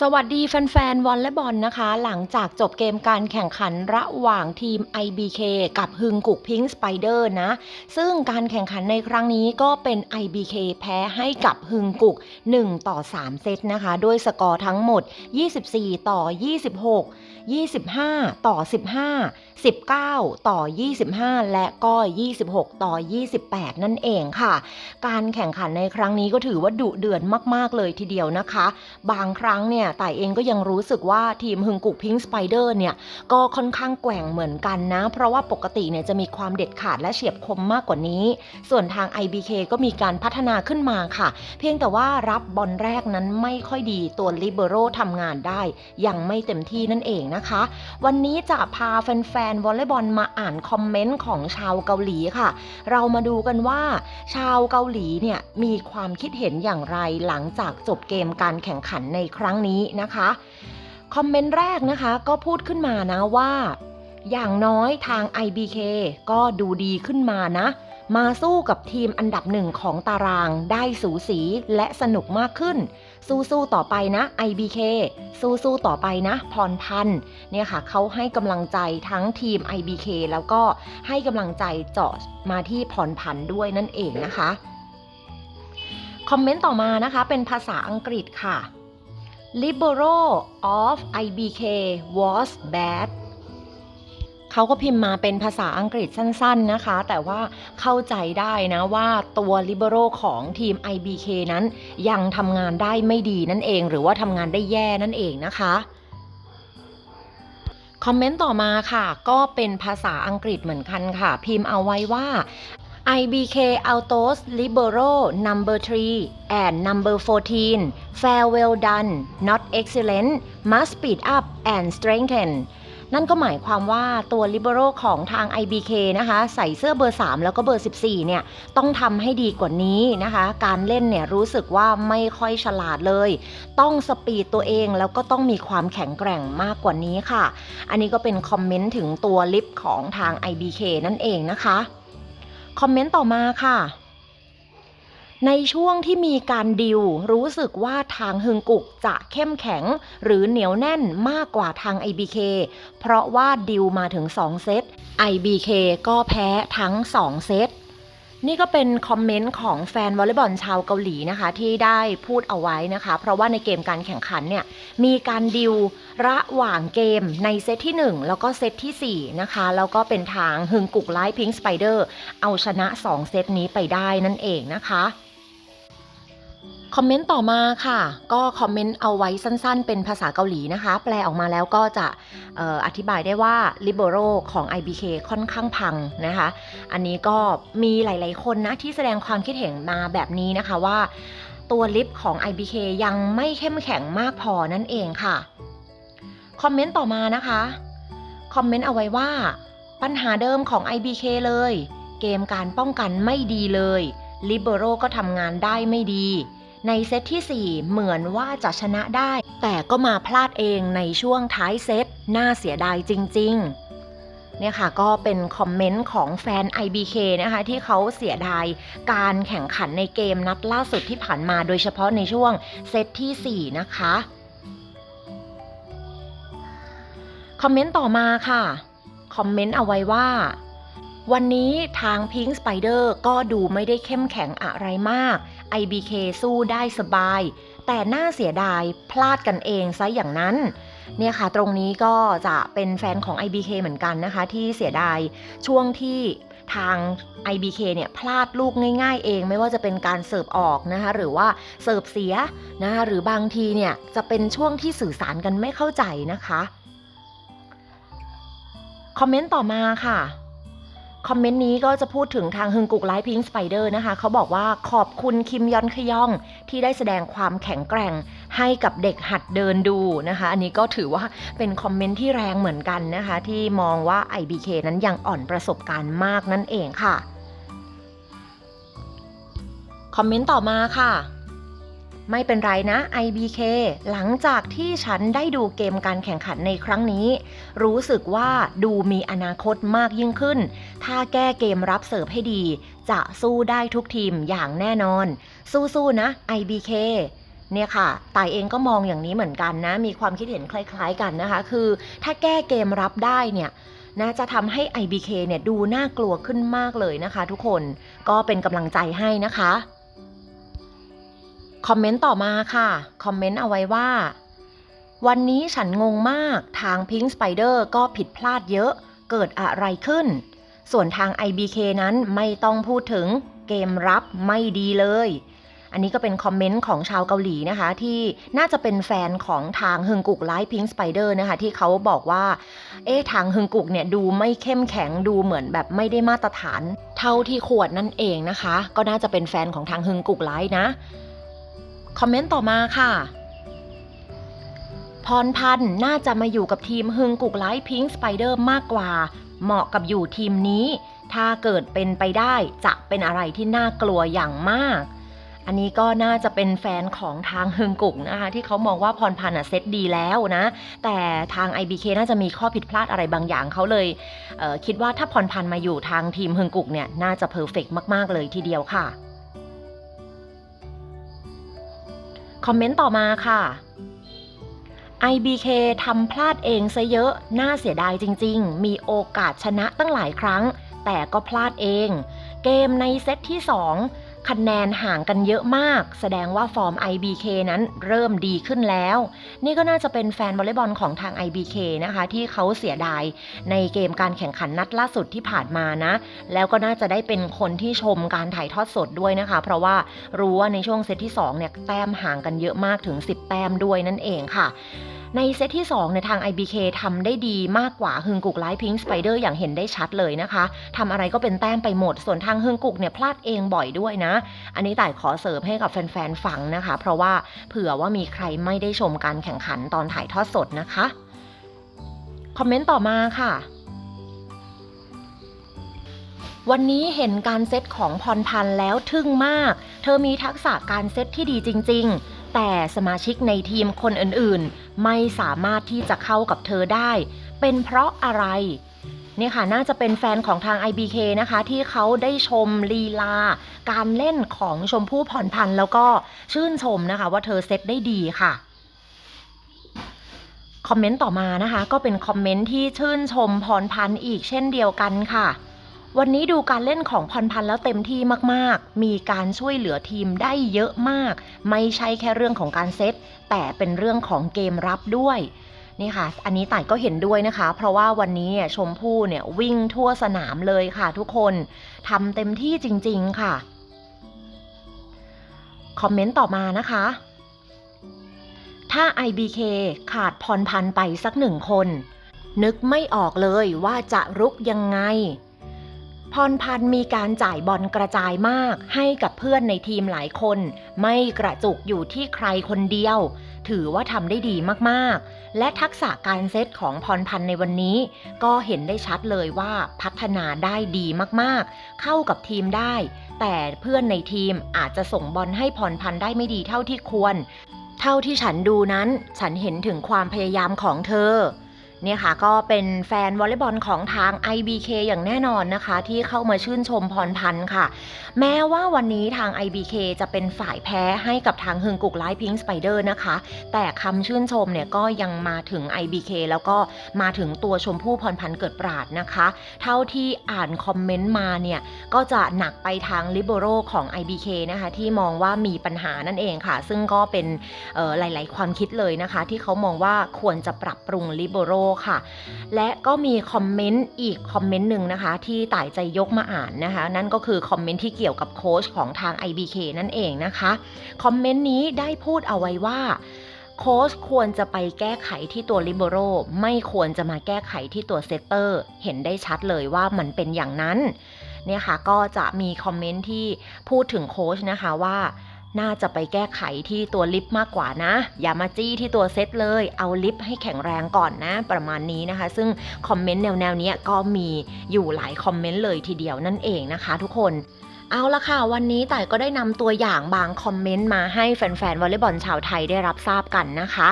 สวัสดีแฟนๆวอลเลย์บอลนะคะ หลังจากจบเกมการแข่งขันระหว่างทีม IBK กับฮึงกุกพิงค์สไปเดอร์นะ ซึ่งการแข่งขันในครั้งนี้ก็เป็น IBK แพ้ให้กับฮึงกุก 1 ต่อ 3 เซตนะคะ ด้วยสกอร์ทั้งหมด 24 ต่อ 26 25 ต่อ 15 19 ต่อ 25 และก็ 26 ต่อ 28 นั่นเองค่ะ การแข่งขันในครั้งนี้ก็ถือว่าดุเดือดมาก ๆ เลยทีเดียวนะคะ บางครั้งเนี่ยแต่เองก็ยังรู้สึกว่าทีมฮึงกุกพิงค์สไปเดอร์เนี่ยก็ค่อนข้างแกว่งเหมือนกันนะ เพราะว่าปกติเนี่ยจะมีความเด็ดขาดและเฉียบคมมากกว่านี้ ส่วนทาง IBK ก็มีการพัฒนาขึ้นมาค่ะ เพียงแต่ว่ารับบอลแรกนั้นไม่ค่อยดีตัวลิเบโรทำงานได้ ยังไม่เต็มที่นั่นเองนะคะ วันนี้จะพาแฟนๆวอลเลย์บอลมาอ่านคอมเมนต์ของชาวเกาหลีค่ะ เรามาดูกันว่า ชาวเกาหลีเนี่ยมีความคิดเห็นอย่างไรหลังจากจบเกมการแข่งขันในครั้งนี้นะคะคอมเมนต์แรกนะคะก็พูดขึ้นมานะว่า อย่างน้อยทาง IBK ก็ดูดีขึ้นมานะมาสู้กับทีมอันดับหนึ่งของตารางได้สูสีและสนุกมากขึ้น สู้ๆต่อไปนะ IBK สู้ๆต่อไปนะ พรพันธ์เนี่ยค่ะเขาให้กำลังใจทั้งทีม IBK แล้วก็ให้กำลังใจเจาะมาที่พรพันธ์ด้วยนั่นเองนะคะ คอมเมนต์ต่อมานะคะ เป็นภาษาอังกฤษค่ะ Libero of IBK was bad เขาก็พิมพ์มาเป็นภาษาอังกฤษสั้นๆนะคะ แต่ว่าเข้าใจได้นะว่าตัว Libero ของทีม IBK นั้นยังทำงานได้ไม่ดีนั่นเอง หรือว่าทำงานได้แย่นั่นเองนะคะคอมเมนต์ต่อมาค่ะ ก็เป็นภาษาอังกฤษเหมือนกันค่ะ พิมพ์เอาไว้ว่า IBK Autos Libero number 3 and number 14 fair well done not excellent must speed up and strengthen นั่นก็หมายความว่าตัว Libero ของทาง IBK นะคะใส่เสื้อเบอร์ 3 แล้วก็เบอร์ 14 เนี่ยต้องทำให้ดีกว่านี้นะคะ การเล่นเนี่ยรู้สึกว่าไม่ค่อยฉลาดเลย ต้องสปีดตัวเองแล้วก็ต้องมีความแข็งแกร่งมากกว่านี้ค่ะ อันนี้ก็เป็นคอมเมนต์ถึงตัวลิฟของทาง IBK นั่นเองนะคะ คอมเมนต์ต่อมาค่ะ ในช่วงที่มีการดิวรู้สึกว่าทางฮึงกุกจะเข้มแข็ง หรือเหนียวแน่นมากกว่าทาง IBK เพราะว่าดิวมาถึง 2 เซต IBK ก็แพ้ทั้ง 2 เซตนี่ก็เป็นคอมเมนต์ของแฟนวอลเลย์บอลชาวเกาหลีนะคะที่ได้พูดเอาไว้นะคะ เพราะว่าในเกมการแข่งขันเนี่ยมีการดิวระหว่างเกมในเซตที่ 1 แล้วก็เซตที่ 4 นะคะ แล้วก็เป็นทางฮึงกุกไลท์พิงค์สไปเดอร์เอาชนะ 2 เซตนี้ไปได้นั่นเองนะคะ คอมเมนต์ต่อมาค่ะ ก็คอมเมนต์เอาไว้สั้นๆ เป็นภาษาเกาหลีนะคะ แปลออกมาแล้วก็จะอออธิบายได้ว่า Libero ของ IBK ค่อนข้างพังนะคะ อันนี้ก็มีหลายๆคนนะที่แสดงความคิดเห็นมาแบบนี้นะคะว่า ตัวลิฟของ IBK ยังไม่เข้มแข็งมากพอนั่นเองค่ะคอมเมนต์ต่อมานะคะคอมเมนต์เอาไว้ว่า ปัญหาเดิมของ IBK เลย เกมการป้องกันไม่ดีเลย Libero ก็ทำงานได้ไม่ดี ในเซตที่ 4 เหมือนว่าจะชนะได้ แต่ก็มาพลาดเองในช่วงท้ายเซต น่าเสียดายจริง ๆเนี่ยค่ะก็เป็นคอมเมนต์ของแฟน IBK นะคะที่เขาเสียดายการแข่งขันในเกมนัดล่าสุดที่ผ่านมาโดยเฉพาะในช่วงเซตที่ 4 นะคะ คอมเมนต์ต่อมาค่ะ คอมเมนต์เอาไว้ว่า วันนี้ทาง Pink Spider ก็ดูไม่ได้เข้มแข็งอะไรมาก IBK สู้ได้สบาย แต่น่าเสียดายพลาดกันเองซะอย่างนั้นเนี่ยค่ะ ตรงนี้ก็จะเป็นแฟนของ IBK เหมือนกันนะคะ ที่เสียดายช่วงที่ทาง IBK เนี่ยพลาดลูกง่ายๆเอง ไม่ว่าจะเป็นการเสิร์ฟออกนะคะ หรือว่าเสิร์ฟเสียนะคะหรือบางทีเนี่ยจะเป็นช่วงที่สื่อสารกันไม่เข้าใจนะคะ คอมเมนต์ต่อมาค่ะ คอมเมนต์นี้ก็จะพูดถึงทางฮึงกุกไลท์พิงค์สไปเดอร์นะคะ เขาบอกว่าขอบคุณคิมยอนขยองที่ได้แสดงความแข็งแกร่งให้กับเด็กหัดเดินดูนะคะ อันนี้ก็ถือว่าเป็นคอมเมนต์ที่แรงเหมือนกันนะคะ ที่มองว่า IBK นั้นยังอ่อนประสบการณ์มากนั่นเองค่ะ คอมเมนต์ต่อมาค่ะ ไม่เป็นไรนะ IBK หลังจากที่ฉันได้ดูเกมการแข่งขันในครั้งนี้ รู้สึกว่าดูมีอนาคตมากยิ่งขึ้น ถ้าแก้เกมรับเสิร์ฟให้ดี จะสู้ได้ทุกทีมอย่างแน่นอน สู้ๆนะ IBK เนี่ยค่ะตายเองก็มองอย่างนี้เหมือนกันนะ มีความคิดเห็นคล้าย ๆกันนะคะ คือถ้าแก้เกมรับได้เนี่ยนะจะทำให้ IBK เนี่ยดูน่ากลัวขึ้นมากเลยนะคะ ทุกคน ก็เป็นกำลังใจให้นะคะ คอมเมนต์ต่อมาค่ะ คอมเมนต์เอาไว้ว่า วันนี้ฉันงงมากทาง Pink Spider ก็ผิดพลาดเยอะ เกิดอะไรขึ้น ส่วนทาง IBK นั้นไม่ต้องพูดถึงเกมรับไม่ดีเลย อันนี้ก็เป็นคอมเมนต์ของชาวเกาหลีนะคะ ที่น่าจะเป็นแฟนของทางฮึงกุกไลฟ์พิงสไปเดอร์นะคะ ที่เขาบอกว่า เอ๊ะทางฮึงกุกเนี่ยดูไม่เข้มแข็งดูเหมือนแบบไม่ได้มาตรฐาน เท่าที่ควรนั่นเองนะคะ ก็น่าจะเป็นแฟนของทางฮึงกุกไลฟ์นะ คอมเมนต์ต่อมาค่ะ พรพันธ์น่าจะมาอยู่กับทีมฮึงกุกไลท์พิงสไปเดอร์มากกว่า เหมาะกับอยู่ทีมนี้ ถ้าเกิดเป็นไปได้จะเป็นอะไรที่น่ากลัวอย่างมาก อันนี้ก็น่าจะเป็นแฟนของทางฮึงกุกนะคะที่เขามองว่าพรพันธ์เซตดีแล้วนะ แต่ทาง IBK น่าจะมีข้อผิดพลาดอะไรบางอย่างเขาเลยเคิดว่าถ้าพรพันธ์มาอยู่ทางทีมฮึงกุกเนี่ยน่าจะเพอร์เฟกมากๆเลยทีเดียวค่ะ คอมเมนต์ต่อมาค่ะ IBK ทำพลาดเองซะเยอะ น่าเสียดายจริง ๆ มีโอกาสชนะตั้งหลายครั้ง แต่ก็พลาดเอง เกมในเซตที่ 2 คะแนนห่างกันเยอะมาก แสดงว่าฟอร์ม IBK นั้นเริ่มดีขึ้นแล้ว นี่ก็น่าจะเป็นแฟนวอลเลย์บอลของทาง IBK นะคะ ที่เขาเสียดายในเกมการแข่งขันนัดล่าสุดที่ผ่านมานะ แล้วก็น่าจะได้เป็นคนที่ชมการถ่ายทอดสดด้วยนะคะ เพราะว่ารู้ว่าในช่วงเซตที่2เนี่ยแต้มห่างกันเยอะมากถึง 10 แต้มด้วยนั่นเองค่ะ ในเซตที่ 2 ในทาง IBK ทำได้ดีมากกว่าฮึงกุกไลท์พิงสไปเดอร์อย่างเห็นได้ชัดเลยนะคะทำอะไรก็เป็นแต้มไปหมด ส่วนทางฮึงกุกเนี่ยพลาดเองบ่อยด้วยนะ อันนี้ต่ายขอเสริมให้กับแฟนๆฟังนะคะ เพราะว่าเผื่อว่ามีใครไม่ได้ชมการแข่งขันตอนถ่ายทอดสดนะคะ คอมเมนต์ต่อมาค่ะวันนี้เห็นการเซตของพรพันธ์แล้วทึ่งมาก เธอมีทักษะการเซตที่ดีจริง ๆ แต่สมาชิกในทีมคนอื่นๆ ไม่สามารถที่จะเข้ากับเธอได้ เป็นเพราะอะไรเนี่ยค่ะน่าจะเป็นแฟนของทาง IBK นะคะ ที่เขาได้ชมลีลา การเล่นของชมพู่พรพันแล้วก็ชื่นชมนะคะ ว่าเธอเซตได้ดีค่ะคอมเมนต์ต่อมานะคะ ก็เป็นคอมเมนต์ที่ชื่นชมพรพันธ์อีกเช่นเดียวกันค่ะ วันนี้ดูการเล่นของพรพันธ์แล้วเต็มที่มากๆ มีการช่วยเหลือทีมได้เยอะมาก ไม่ใช่แค่เรื่องของการเซต แต่เป็นเรื่องของเกมรับด้วยนี่ค่ะ อันนี้ต่ายก็เห็นด้วยนะคะ เพราะว่าวันนี้เนี่ยชมพู่เนี่ยวิ่งทั่วสนามเลยค่ะทุกคนทำเต็มที่จริง ๆ ค่ะ คอมเมนต์ต่อมานะคะ ถ้า IBK ขาดพรพันธ์ไปสักหนึ่งคน นึกไม่ออกเลยว่าจะรุกยังไง พรพันธ์มีการจ่ายบอลกระจายมาก ให้กับเพื่อนในทีมหลายคน ไม่กระจุกอยู่ที่ใครคนเดียว ถือว่าทำได้ดีมากๆ และทักษะการเซตของพรพันธ์ในวันนี้ ก็เห็นได้ชัดเลยว่าพัฒนาได้ดีมากๆ เข้ากับทีมได้ แต่เพื่อนในทีมอาจจะส่งบอลให้พรพันธ์ได้ไม่ดีเท่าที่ควร เท่าที่ฉันดูนั้น ฉันเห็นถึงความพยายามของเธอ เนี่ยค่ะก็เป็นแฟนวอลเลย์บอลของทาง IBK อย่างแน่นอนนะคะ ที่เข้ามาชื่นชมพรพันธ์ค่ะ แม้ว่าวันนี้ทาง IBK จะเป็นฝ่ายแพ้ให้กับทางฮึงกุกไลท์พิงสไปเดอร์นะคะ แต่คำชื่นชมเนี่ยก็ยังมาถึง IBK แล้วก็มาถึงตัวชมพู่พรพันธ์เกิดปราดนะคะ เท่าที่อ่านคอมเมนต์มาเนี่ย ก็จะหนักไปทางลิเบโรของ IBK นะคะที่มองว่ามีปัญหานั่นเองค่ะ ซึ่งก็เป็นหลาย ๆ ความคิดเลยนะคะ ที่เขามองว่าควรจะปรับปรุงลิเบโรค่ะ และก็มีคอมเมนต์อีกคอมเมนต์หนึ่งนะคะ ที่ต่ายใจยกมาอ่านนะคะ นั่นก็คือคอมเมนต์ที่เกี่ยวกับโค้ชของทาง IBK นั่นเองนะคะคอมเมนต์นี้ได้พูดเอาไว้ว่าโค้ชควรจะไปแก้ไขที่ตัวลิเบโรไม่ควรจะมาแก้ไขที่ตัวเซตเตอร์ เห็นได้ชัดเลยว่ามันเป็นอย่างนั้น เนี่ยค่ะก็จะมีคอมเมนต์ที่พูดถึงโค้ชนะคะว่า น่าจะไปแก้ไขที่ตัวลิฟต์มากกว่านะ อย่ามาจี้ที่ตัวเซตเลย เอาลิฟต์ให้แข็งแรงก่อนนะ ประมาณนี้นะคะ ซึ่งคอมเมนต์แนวๆนี้ก็มีอยู่หลายคอมเมนต์เลยทีเดียวนั่นเองนะคะ ทุกคนเอาละค่ะ วันนี้แต่ก็ได้นำตัวอย่างบางคอมเมนต์มาให้แฟนๆวอลเลย์บอลชาวไทยได้รับทราบกันนะคะ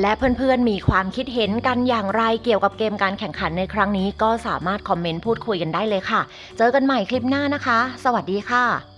และเพื่อนๆมีความคิดเห็นกันอย่างไรเกี่ยวกับเกมการแข่งขันในครั้งนี้ ก็สามารถคอมเมนต์พูดคุยกันได้เลยค่ะ เจอกันใหม่คลิปหน้านะคะ สวัสดีค่ะ